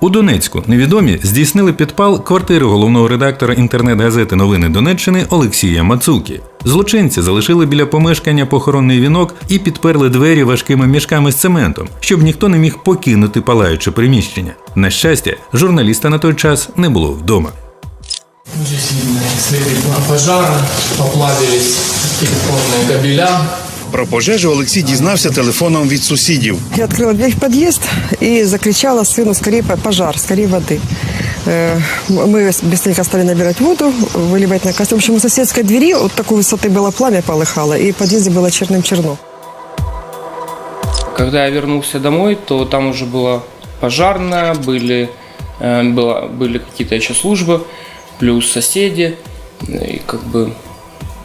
У Донецьку невідомі здійснили підпал квартири головного редактора інтернет-газети Новини Донеччини Олексія Мацуки. Злочинці залишили біля помешкання похоронний вінок і підперли двері важкими мішками з цементом, щоб ніхто не міг покинути палаюче приміщення. На щастя, журналіста на той час не було вдома. Здесь видно следы пожара, поплавились телефонные кабеля. Про пожежу Олексій дізнався телефоном від сусідів. Я открыла дверь в подъезд и закричала сыну, скорее по- пожар, скорее воды. Э, Мы быстренько стали набирать воду, выливать на костюм. В общем, у соседской двери вот такой высоты было пламя полыхало, и в подъезде было черным-черно. Когда я вернулся домой, то там уже была пожарная, были, э, была, были какие-то еще службы, плюс соседи. И как бы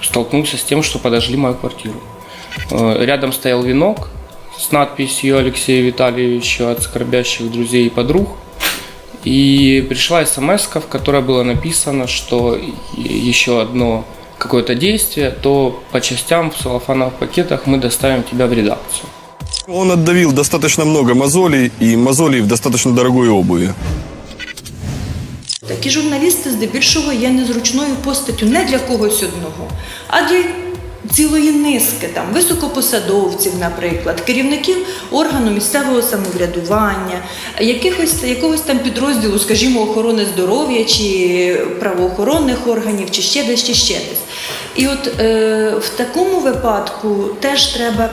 столкнулся с тем, что подожгли мою квартиру. Э, Рядом стоял венок с надписью Алексея Витальевича от скорбящих друзей и подруг. И пришла смс, в которой было написано, что и- еще одно какое-то действие, то по частям в целлофановых пакетах мы доставим тебя в редакцию. Он отдавил достаточно много мозолей и мозолей в достаточно дорогой обуви. Такі журналісти здебільшого є незручною постаттю не для когось одного, а для цілої низки там високопосадовців, наприклад, керівників органу місцевого самоврядування, якихось якогось там підрозділу, скажімо, охорони здоров'я чи правоохоронних органів, чи ще десь, чи ще десь. І от е, в такому випадку теж треба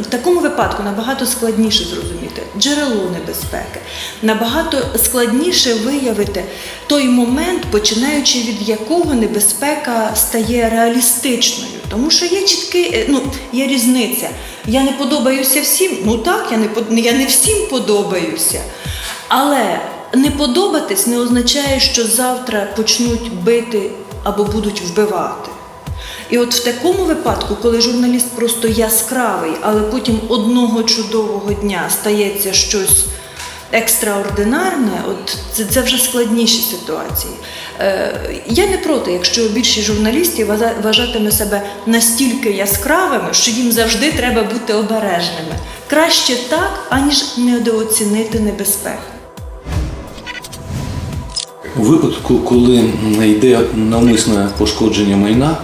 в такому випадку набагато складніше зрозуміти джерело небезпеки, набагато складніше виявити той момент, починаючи від якого небезпека стає реалістичною. Тому що є чіткий, е, ну є різниця. Я не подобаюся всім. Ну так, я не я не всім подобаюся. Але не подобатись не означає, що завтра почнуть бити або будуть вбивати. І от в такому випадку, коли журналіст просто яскравий, але потім одного чудового дня стається щось екстраординарне, от це, це вже складніші ситуації. Е, я не проти, якщо більшість журналістів вважа- вважатиме себе настільки яскравими, що їм завжди треба бути обережними. Краще так, аніж недооцінити небезпеку. У випадку, коли йде навмисне пошкодження майна,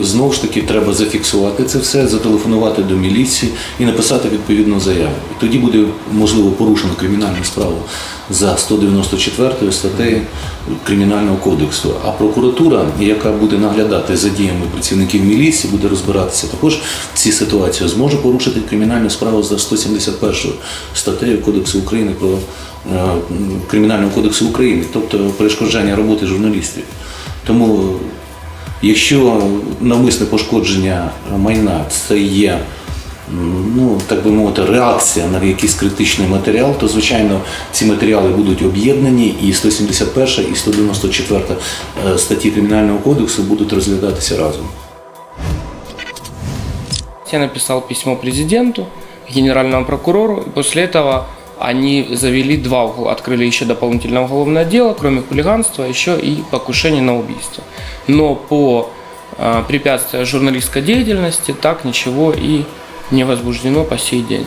знову ж таки треба зафіксувати це все, зателефонувати до міліції і написати відповідну заяву. Тоді буде можливо порушено кримінальну справу за 194 статтею Кримінального кодексу. А прокуратура, яка буде наглядати за діями працівників міліції, буде розбиратися також в цій ситуації, зможе порушити кримінальну справу за 171 статтею Кодексу України про е, Кримінального кодексу України, тобто перешкоджання роботи журналістів. Тому, якщо навмисне пошкодження майна це є, ну так би мовити, реакція на якийсь критичний матеріал, то звичайно ці матеріали будуть об'єднані, і 171 і 194 е, статті Кримінального кодексу будуть розглядатися разом. Я написал письмо президенту, генеральному прокурору, и после этого они завели два угла, открыли еще дополнительное уголовное дело, кроме хулиганства, еще и покушение на убийство. Но по э, препятствию журналистской деятельности так ничего и не возбуждено по сей день.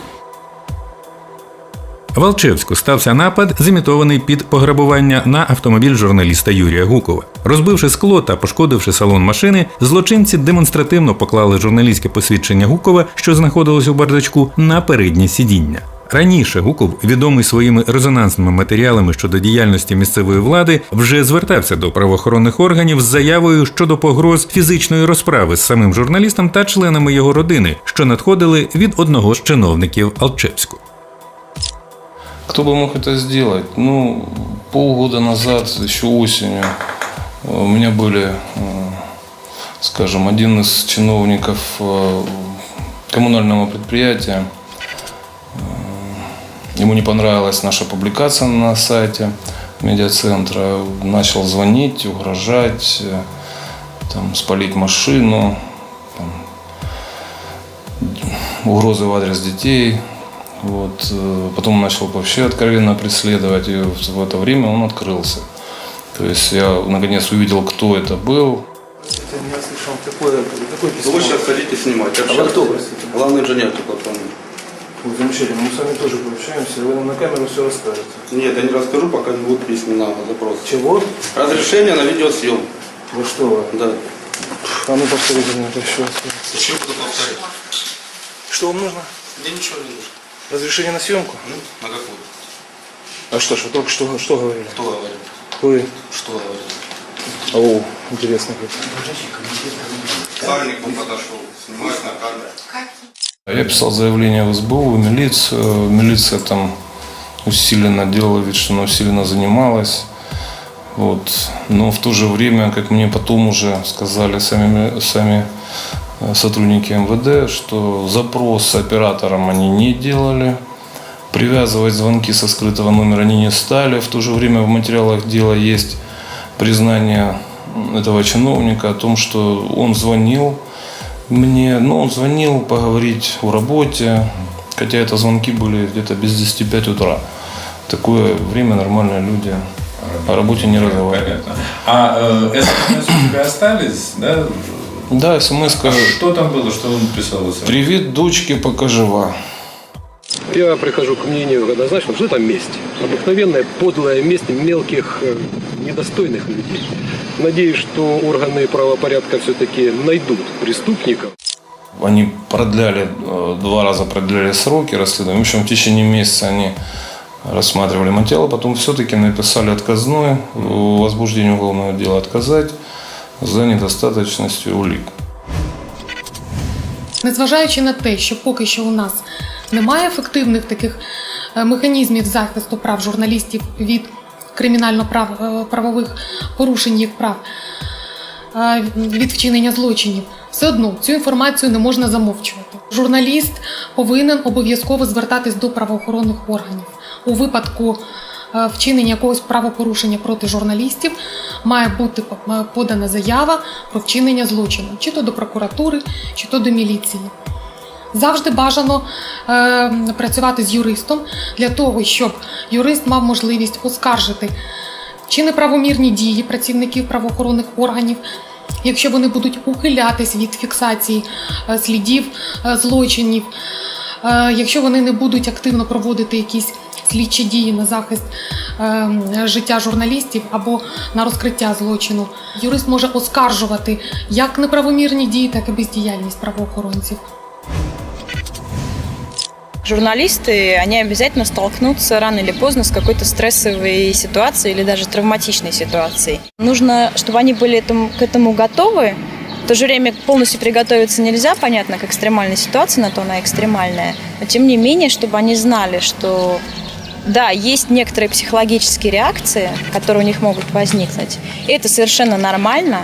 В Алчевську стався напад, зімітований під пограбування на автомобіль журналіста Юрія Гукова. Розбивши скло та пошкодивши салон машини, злочинці демонстративно поклали журналістське посвідчення Гукова, що знаходилось у бардачку, на переднє сидіння. Раніше Гуков, відомий своїми резонансними матеріалами щодо діяльності місцевої влади, вже звертався до правоохоронних органів з заявою щодо погроз фізичної розправи з самим журналістом та членами його родини, що надходили від одного з чиновників Алчевську. Кто бы мог это сделать? Ну, полгода назад, еще осенью, э, у меня были, э, скажем, один из чиновников э, коммунального предприятия. Ему не понравилась наша публикация на сайте медиацентра. Начал звонить, угрожать, э, там, спалить машину, там, угрозы в адрес детей. Вот. э, Потом начал вообще откровенно преследовать, и в это время он открылся. То есть я наконец увидел, кто это был. Я слышал, какое, какое письмо? Вы сейчас хотите снимать. А вы кто, Главный инженер департамента. Замечательно, мы с вами тоже пообщаемся, вы нам на камеру все расскажете. Нет, я не расскажу, пока не будет письменного запроса. Чего? Разрешение на видеосъемку. Вы что вы? Да. А ну повторите мне это еще. Зачем буду повторять? Что вам нужно? Мне ничего не нужно. Разрешение на съемку? На какую? А что ж, вы только что, что говорили? Кто говорит? Вы. Что говорит? О, интересно как. Сальников подошел, снимает на камеру. Я писал заявление в СБУ, в милицию. Милиция там усиленно делала вид, что она усиленно занималась. Вот. Но в то же время, как мне потом уже сказали сами, сами э, сотрудники МВД, что запрос операторам они не делали, привязывать звонки со скрытого номера они не стали. В то же время в материалах дела есть признание этого чиновника о том, что он звонил мне, ну, он звонил поговорить о работе, хотя это звонки были где-то без 10 5 утра. Такое время нормальные люди о работе не разговаривают. А э, СМС у тебя остались, да? Да, смс А что там было, что он писал? Привет, дочке, пока жива. Я прихожу к мнению однозначно, что это месть. Обыкновенная подлая месть мелких, э, недостойных людей. Надеюсь, что органы правопорядка все-таки найдут преступников. Они продляли, э, два раза продляли сроки расследования. В общем, в течение месяца они рассматривали материал, потом все-таки написали отказной, в возбуждении уголовного дела отказать за недостаточностью улик. Незважаючи на те, що поки що у нас немає ефективних таких е, механізмів захисту прав журналістів від кримінально-правових порушень їх прав, е, від вчинення злочинів, все одно цю інформацію не можна замовчувати. Журналіст повинен обов'язково звертатись до правоохоронних органів. У випадку е, вчинення якогось правопорушення проти журналістів має бути е, подана заява про вчинення злочину, чи то до прокуратури, чи то до міліції. Завжди бажано е, працювати з юристом для того, щоб юрист мав можливість оскаржити чи неправомірні дії працівників правоохоронних органів, якщо вони будуть ухилятись від фіксації е, слідів е, злочинів, е, якщо вони не будуть активно проводити якісь слідчі дії на захист е, життя журналістів або на розкриття злочину, юрист може оскаржувати як неправомірні дії, так і бездіяльність правоохоронців Журналисты, они обязательно столкнутся рано или поздно с какой-то стрессовой ситуацией или даже травматичной ситуацией. Нужно, чтобы они были этому, к этому готовы. В то же время полностью приготовиться нельзя, понятно, к экстремальной ситуации, на то она экстремальная. Но тем не менее, чтобы они знали, что да, есть некоторые психологические реакции, которые у них могут возникнуть. Это совершенно нормально.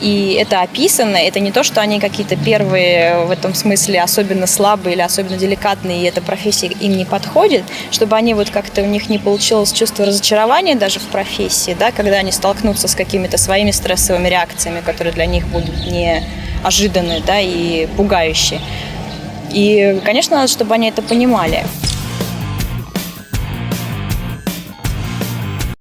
И это описано. Это не то, что они какие-то первые в этом смысле особенно слабые или особенно деликатные, и эта профессия им не подходит, чтобы они вот как-то у них не получилось чувство разочарования даже в профессии, да, когда они столкнутся с какими-то своими стрессовыми реакциями, которые для них будут неожиданные да, и пугающие. И, конечно, надо, чтобы они это понимали.